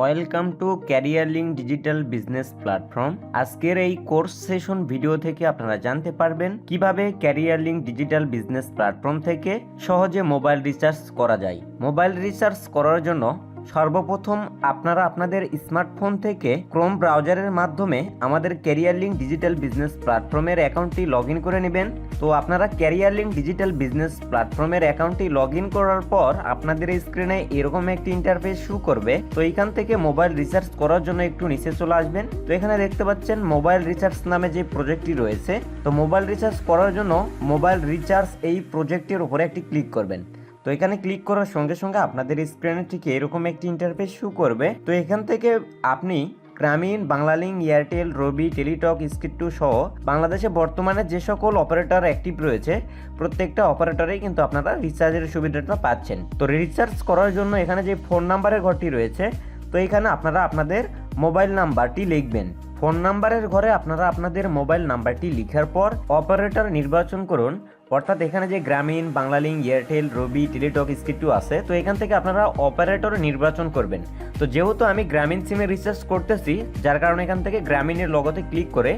Welcome to career link digital business platform আজকের এই course session video থেকে আপনারা জানতে পারবেন কীভাবে career link digital business platform থেকে সহজে মোবাইল রিচার্জ করা যায়। মোবাইল রিচার্জ করার জন্য সর্বপ্রথম আপনারা আপনাদের স্মার্টফোন থেকে ক্রোম ব্রাউজারের মাধ্যমে আমাদের ক্যারিয়ার লিঙ্ক ডিজিটাল বিজনেস প্ল্যাটফর্মের অ্যাকাউন্টটি লগ করে নেবেন। তো আপনারা ক্যারিয়ার লিঙ্ক ডিজিটাল বিজনেস প্ল্যাটফর্মের অ্যাকাউন্টটি লগ করার পর আপনাদের স্ক্রিনে এরকম একটি ইন্টারফেস শু করবে। তো এইখান থেকে মোবাইল রিচার্জ করার জন্য একটু নিচে চলে আসবেন। তো এখানে দেখতে পাচ্ছেন মোবাইল রিচার্জ নামে যে প্রজেক্টটি রয়েছে। তো মোবাইল রিচার্জ করার জন্য মোবাইল রিচার্জ এই প্রজেক্টের উপরে একটি ক্লিক করবেন। তো এখানে ক্লিক করার সঙ্গে সঙ্গে আপনাদের স্ক্রিনে ঠিক এরকম একটি ইন্টারফেস শু করবে। তো এখান থেকে আপনি গ্রামীণ বাংলালিঙ্ক এয়ারটেল রবি টেলিটক স্কিট টু সহ বাংলাদেশে বর্তমানে যে সকল অপারেটর অ্যাক্টিভ রয়েছে, প্রত্যেকটা অপারেটরেই কিন্তু আপনারা রিচার্জের সুবিধাটা পাচ্ছেন। তো রিচার্জ করার জন্য এখানে যে ফোন নাম্বারের ঘরটি রয়েছে, তো এখানে আপনারা আপনাদের মোবাইল নাম্বারটি লিখবেন। ফোন নাম্বারের ঘরে আপনারা আপনাদের মোবাইল নাম্বারটি লিখার পর অপারেটর নির্বাচন করুন। অর্থাৎ এখানে যে গ্রামীণ বাংলালিং এয়ারটেল, রবি, টেলিটক স্কিটু আছে, তো এখান থেকে আপনারা অপারেটর নির্বাচন করবেন। তো যেহেতু আমি গ্রামীণ সিমে রিচার্জ করতেছি, যার কারণে এখান থেকে গ্রামীণের লগতে ক্লিক করে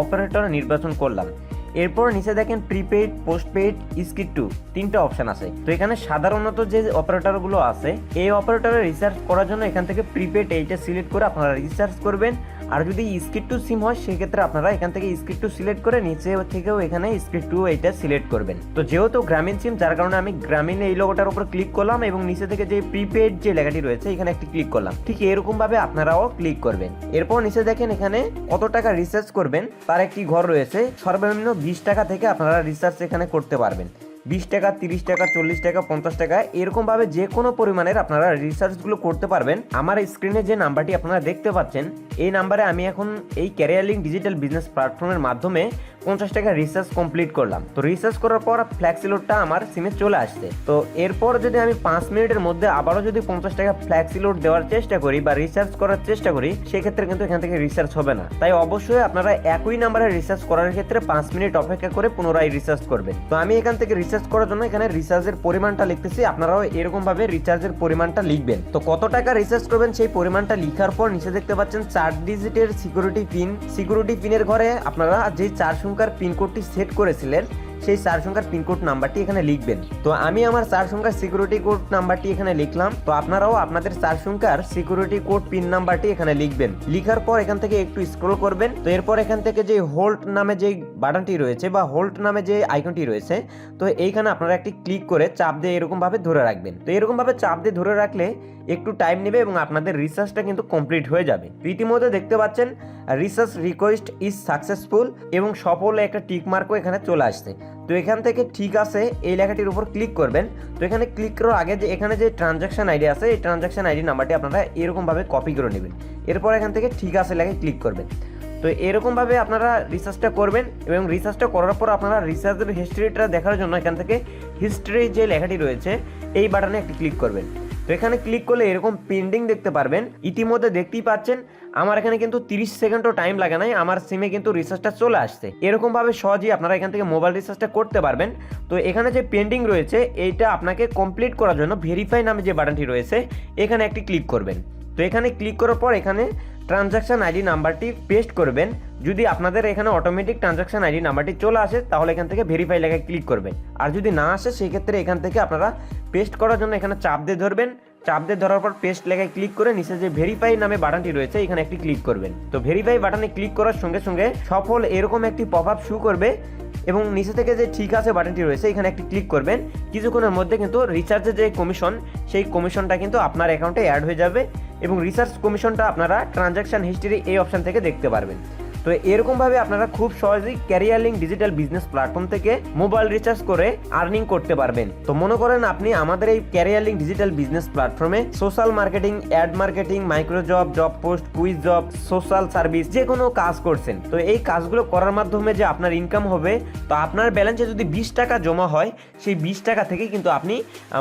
অপারেটর নির্বাচন করলাম। এরপর নিচে দেখেন প্রিপেইড পোস্টপেইড স্কিট টু তিনটা অপশন আছে। তো এখানে সাধারণত যে অপারেটরগুলো আছে, এই অপারেটরে রিচার্জ করার জন্য এখান থেকে প্রিপেড এইটা সিলেক্ট করে আপনারা রিচার্জ করবেন। আর যদি স্কিট টু সিম হয়, সেক্ষেত্রে আপনারা এখান থেকে স্কিট টু সিলেক্ট করে নিচে থেকেও এখানে স্কিট টু এইটা সিলেক্ট করবেন। তো যেহেতু গ্রামীণ সিম যার কারণে আমি গ্রামীণ এই লোগোটার উপর ক্লিক করলাম এবং নিচে থেকে যে প্রিপেড যে লেখাটি রয়েছে, এখানে একটি ক্লিক করলাম। ঠিক এরকম ভাবে আপনারাও ক্লিক করবেন। এরপর নিচে দেখেন এখানে কত টাকা রিচার্জ করবেন, তার একটি ঘর রয়েছে। সর্বনিম্ন বিশ টাকা থেকে আপনারা রিচার্জ এখানে করতে পারবেন। বিশ টাকা, তিরিশ টাকা, চল্লিশ টাকা, পঞ্চাশ টাকা, এরকমভাবে যে কোনো পরিমাণের আপনারা রিচার্জগুলো করতে পারবেন। আমার স্ক্রিনে যে নাম্বারটি আপনারা দেখতে পাচ্ছেন, এই নাম্বারে আমি এখন এই ক্যারিয়ার লিঙ্ক ডিজিটাল বিজনেস প্ল্যাটফর্মের মাধ্যমে পঞ্চাশ টাকা রিচার্জ কমপ্লিট করলাম। তো রিচার্জ করার পর ফ্ল্যাক্সিলোডটা আমার সিমে চলে আসছে। তো এরপর যদি আমি পাঁচ মিনিটের মধ্যে আবারও যদি পঞ্চাশ টাকা ফ্ল্যাক্সিলোড দেওয়ার চেষ্টা করি বা রিচার্জ করার চেষ্টা করি, সেক্ষেত্রে কিন্তু এখান থেকে রিচার্জ হবে না। তাই অবশ্যই আপনারা একই নাম্বারে রিচার্জ করার ক্ষেত্রে পাঁচ মিনিট অপেক্ষা করে পুনরায় রিচার্জ করবেন। তো আমি এখান থেকে রিচার্জ করার জন্য এখানে রিচার্জের পরিমাণটা লিখতেছি, আপনারাও এরকম ভাবে রিচার্জের পরিমাণটা লিখবেন। তো কত টাকা রিচার্জ করবেন সেই পরিমাণটা লিখার পর নিচে দেখতে পাচ্ছেন চার ডিজিটের সিকিউরিটি পিন সিকিউরিটি পিনের ঘরে আপনারা যে চার সংখ্যার পিনকোডটি সেট করেছিলেন, সেই চার সংখ্যার পিনকোড নাম্বারটি এখানে লিখবেন। তো আমি আমার চার সংখ্যার সিকিউরিটি কোড নাম্বারটি এখানে লিখলাম। তো আপনারাও আপনাদের চার সংখ্যার সিকিউরিটি কোড পিন নাম্বারটি এখানে লিখবেন। লিখার পর এখান থেকে একটু স্ক্রল করবেন। তো এরপর এখান থেকে যে হোল্ড নামে যে বাটনটি রয়েছে বা হোল্ড নামে যে আইকনটি রয়েছে, তো এইখানে আপনারা একটি ক্লিক করে চাপ দিয়ে এরকমভাবে ধরে রাখবেন। তো এরকমভাবে চাপ দিয়ে ধরে রাখলে একটু টাইম নেবে এবং আপনাদের রিসার্চটা কিন্তু কমপ্লিট হয়ে যাবে। রীতিমতো দেখতে পাচ্ছেন রিসার্চ রিকোয়েস্ট ইজ সাকসেসফুল এবং সফল একটা টিক মার্কও এখানে চলে আসছে। তো এখান থেকে ঠিক আছে, এই লেখাটির উপর ক্লিক করবেন। তো এখানে ক্লিক করার আগে যে এখানে যে ট্রানজাকশন আইডি আছে, এই ট্রানজাকশন আইডি নাম্বারটি আপনারা এরকমভাবে কপি করে নেবেন। এরপর এখান থেকে ঠিক আছে লেখায় ক্লিক করবেন। তো এরকমভাবে আপনারা রিসার্চটা করবেন এবং রিসার্চটা করার পর আপনারা রিসার্চের হিস্ট্রিটা দেখার জন্য এখান থেকে হিস্ট্রি যে লেখাটি রয়েছে, এই বাটনে একটি ক্লিক করবেন। তো এখানে ক্লিক করলে এরকম পেন্ডিং দেখতে পারবেন। ইতিমধ্যে দেখতেই পাচ্ছেন, আমার এখানে কিন্তু তিরিশ সেকেন্ডও টাইম লাগে নাই, আমার সিমে কিন্তু রিচার্জটা চলে আসছে। এরকমভাবে সহজেই আপনারা এখান থেকে মোবাইল রিচার্জটা করতে পারবেন। তো এখানে যে পেন্ডিং রয়েছে, এইটা আপনাকে কমপ্লিট করার জন্য ভেরিফাই নামে যে বাটনটি রয়েছে, এখানে একটি ক্লিক করবেন। তো এখানে ক্লিক করার পর এখানে ট্রানজাকশন আইডি নাম্বারটি পেস্ট করবেন। যদি আপনাদের এখানে অটোমেটিক ট্রানজাকশন আইডি নাম্বারটি চলে আসে, তাহলে এখান থেকে ভেরিফাই লেখায় ক্লিক করবেন। আর যদি না আসে সেই ক্ষেত্রে এখান থেকে আপনারা পেস্ট করার জন্য এখানে চাপ দিয়ে ধরবেন। চাপ দিয়ে ধরার পর পেস্ট লেখায় ক্লিক করে নিচে যে ভেরিফাই নামে বাটনটি রয়েছে, এখানে একটি ক্লিক করবেন। তো ভেরিফাই বাটনে ক্লিক করার সঙ্গে সঙ্গে সফল এরকম একটি পপ আপ শু করবে এবং নিচে থেকে যে ঠিক আছে বাটনটি রয়েছে, এখানে একটি ক্লিক করবেন। কিছুক্ষণের মধ্যে কিন্তু রিচার্জের যে কমিশন সেই কমিশনটা কিন্তু আপনার অ্যাকাউন্টে অ্যাড হয়ে যাবে। এবং রিচার্জ কমিশনটা আপনারা ট্রানজাকশন হিস্ট্রি এই অপশন থেকে দেখতে পারবেন। তো এরকমভাবে আপনারা খুব সহজেই career link digital business platform থেকে মোবাইল রিচার্জ করে আর্নিং করতে পারবেন। তো মনে করেন আপনি আমাদের এই ক্যারিয়ার লিঙ্ক ডিজিটাল বিজনেস প্ল্যাটফর্মে social marketing ad marketing micro job job post quiz job social service যে কোনো কাজ করছেন। তো এই কাজগুলো করার মাধ্যমে যে আপনার ইনকাম হবে, তো আপনার ব্যালেন্সে যদি বিশ টাকা জমা হয়, সেই বিশ টাকা থেকে কিন্তু আপনি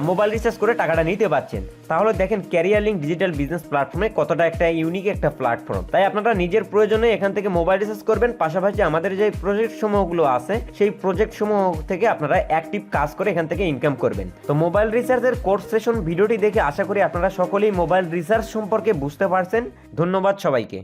মোবাইল রিচার্জ করে টাকাটা নিতে পারছেন। তাহলে দেখেন ক্যারিয়ার লিঙ্ক ডিজিটাল বিজনেস প্ল্যাটফর্মে কতটা একটা ইউনিক একটা প্ল্যাটফর্ম তাই আপনারা নিজের প্রয়োজনে এখান থেকে মোবাইল রিচার্জ করবেন, পাশাপাশি আমাদের যে প্রজেক্ট সমূহগুলো আছে, সেই প্রজেক্ট সমূহ থেকে আপনারা অ্যাক্টিভ কাজ করে এখান থেকে ইনকাম করবেন। তো মোবাইল রিচার্জের কোর্স সেশন ভিডিওটি দেখে আশা করি আপনারা সকলেই মোবাইল রিচার্জ সম্পর্কে বুঝতে পারছেন। ধন্যবাদ সবাইকে।